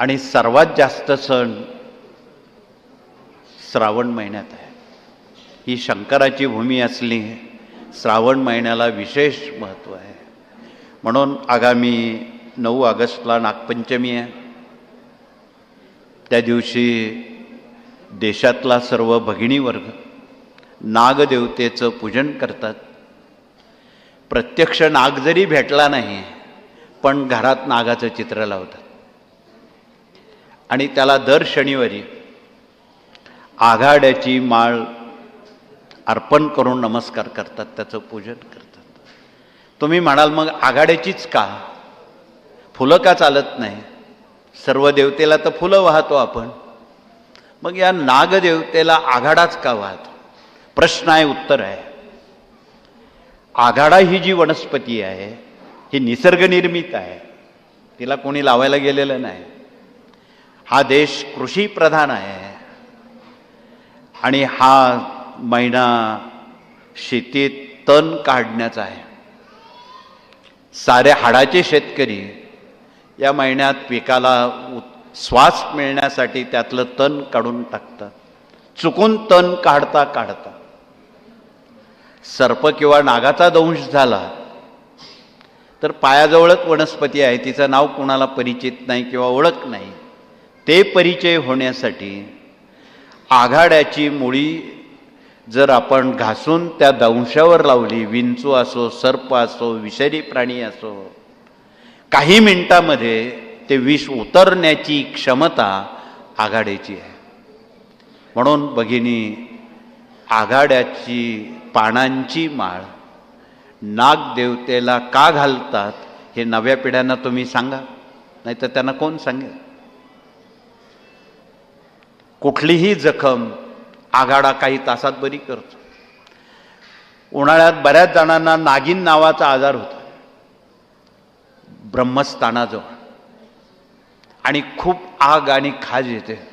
आणि सर्वात जास्त सण श्रावण महिन्यात आहे. ही शंकराची भूमी असली श्रावण महिन्याला विशेष महत्त्व आहे. म्हणून आगामी नऊ ऑगस्टला नागपंचमी आहे. त्या दिवशी देशातला सर्व भगिनी वर्ग नागदेवतेचं पूजन करतात. प्रत्यक्ष नाग जरी भेटला नाही पण घरात नागाचं चित्र लावतात. आणि त्याला दर शनिवारी आघाड्याची माळ अर्पण करून नमस्कार करतात त्याचं पूजन करतात. तुम्ही म्हणाल मग आघाड्याचीच का? फुलं का चालत नाही? सर्व देवतेला तर फुलं वाहतो आपण. मग या नागदेवतेला आघाडाच का वाहतो? प्रश्न आहे उत्तर आहे. आघाडा ही जी वनस्पती आहे ही निसर्गनिर्मित आहे तिला कोणी लावायला गेलेलं नाही. हा देश कृषीप्रधान आहे. आणि हा महिना शेतीत तण काढण्याचा आहे. सारे हाडाचे शेतकरी या महिन्यात पिकाला श्वास मिळण्यासाठी त्यातलं तण काढून टाकतात. चुकून तण काढता काढता. सर्प किंवा नागाचा दंश झाला तर पायाजवळच वनस्पती आहे. तिचं नाव कोणाला परिचित नाही किंवा ओळख नाही. ते परिचय होण्यासाठी आघाड्याची मुळी जर आपण घासून त्या दंशावर लावली विंचू असो सर्प असो विषारी प्राणी असो काही मिनिटामध्ये ते विष उतरण्याची क्षमता आघाड्याची आहे. म्हणून भगिनी आघाड्याची पानांची माळ नागदेवतेला का घालतात हे नव्या पिढ्यांना तुम्ही सांगा नाही तर त्यांना कोण सांगेल? कुठलीही जखम आघाडा काही तासात बरी करतो. उन्हाळ्यात बऱ्याच जणांना नागिन नावाचा आजार होता. ब्रह्मस्थानाजवळ. आणि खूप आग आणि खाज येते.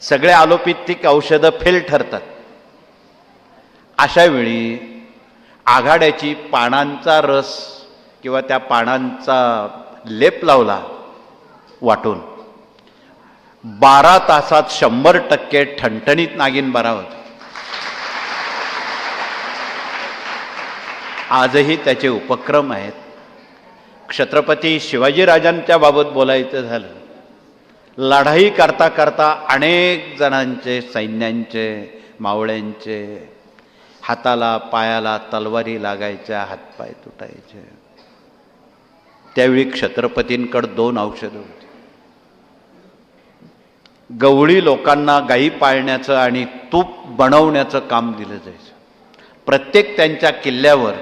सगळे आलोपित्तिक औषधं फेल ठरतात. अशा वेळी आघाड्याची पानांचा रस किंवा त्या पानांचा लेप लावला वाटून. बारा तासात शंभर टक्के ठणठणीत नागिन बरा होतो आजही त्याचे उपक्रम आहेत. छत्रपती शिवाजीराजांच्या बाबत बोलायचं झालं. लढाई करता करता अनेक जणांचे सैन्यांचे मावळ्यांचे हाताला पायाला तलवारी लागायच्या हातपाय तुटायचे. त्यावेळी छत्रपतींकडं दोन औषधं होती. गवळी लोकांना गाई पाळण्याचं आणि तूप बनवण्याचं काम दिलं जायचं. प्रत्येक त्यांच्या किल्ल्यावर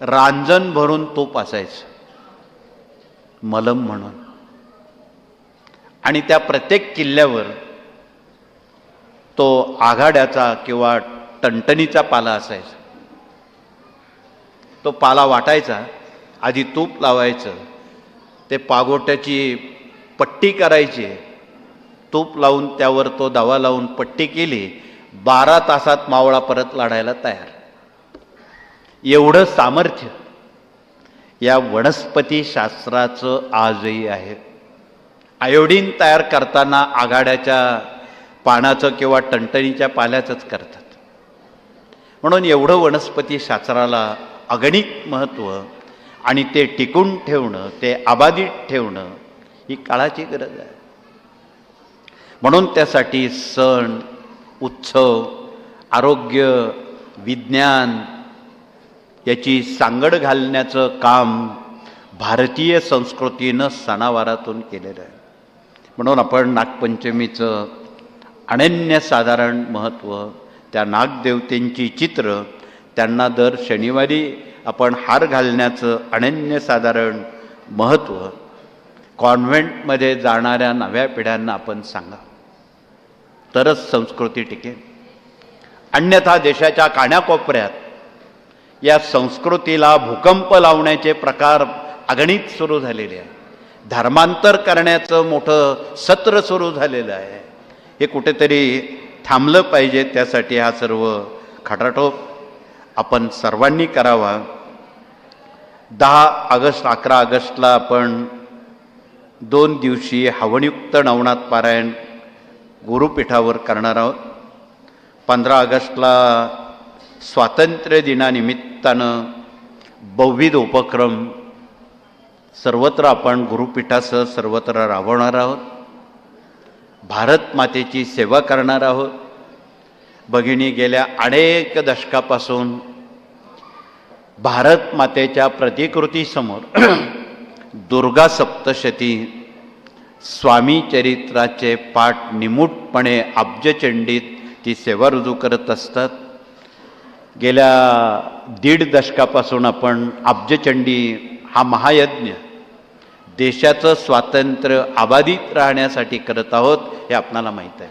रांजण भरून तूप असायचं. मलम म्हणून. आणि त्या प्रत्येक किल्ल्यावर तो आघाड्याचा किंवा टणटणीचा पाला असायचा. तो पाला वाटायचा आधी तूप लावायचं ते पागोट्याची पट्टी करायची तूप लावून त्यावर तो दवा लावून पट्टी केली बारा तासात मावळा परत लढायला तयार. एवढं सामर्थ्य या वनस्पती शास्त्राचं आजही आहे. आयोडीन तयार करताना आघाड्याच्या पानाचं किंवा टणटणीच्या पाल्याचंच करतात. म्हणून एवढं वनस्पती शास्त्राला अगणित महत्त्व आणि ते टिकून ठेवणं ते अबाधित ठेवणं ही काळाची गरज आहे. म्हणून त्यासाठी सण उत्सव आरोग्य विज्ञान याची सांगड घालण्याचं काम भारतीय संस्कृतीनं सणावारातून केलेलं आहे. म्हणून आपण नागपंचमीचं अनन्यसाधारण महत्त्व त्या नागदेवतेंची चित्र त्यांना दर शनिवारी आपण हार घालण्याचं अनन्यसाधारण महत्त्व कॉन्व्हेंटमध्ये जाणाऱ्या नव्या पिढ्यांना आपण सांगा. तरच संस्कृती टिकेल. अन्यथा देशाच्या काण्याकोपऱ्यात या संस्कृतीला भूकंप लावण्याचे प्रकार अगणित सुरू झालेले आहे धर्मांतर करण्याचं मोठं सत्र सुरू झालेलं आहे. हे कुठेतरी थांबलं पाहिजे त्यासाठी हा सर्व खटाटोप आपण सर्वांनी करावा. दहा ऑगस्ट अकरा ऑगस्टला आपण दोन दिवशी हवनयुक्त नवनाथ पारायण गुरुपीठावर करणार आहोत. पंधरा ऑगस्टला स्वातंत्र्य दिनानिमित्तानं बहुविध उपक्रम सर्वत्र आपण गुरुपीठासह सर्वत्र राबवणार आहोत. भारत मातेची सेवा करणार आहोत. भगिनी गेल्या अनेक दशकापासून भारत मातेच्या प्रतिकृतीसमोर दुर्गा सप्तशती स्वामी चरित्राचे पाठ निमूटपणे अब्जचंडीत ती सेवा रुजू करत असतात. गेल्या दीड दशकापासून आपण अब्जचंडी हा महायज्ञ देशाचं स्वातंत्र्य अबाधित राहण्यासाठी करत आहोत हे आपणाला माहीत आहे.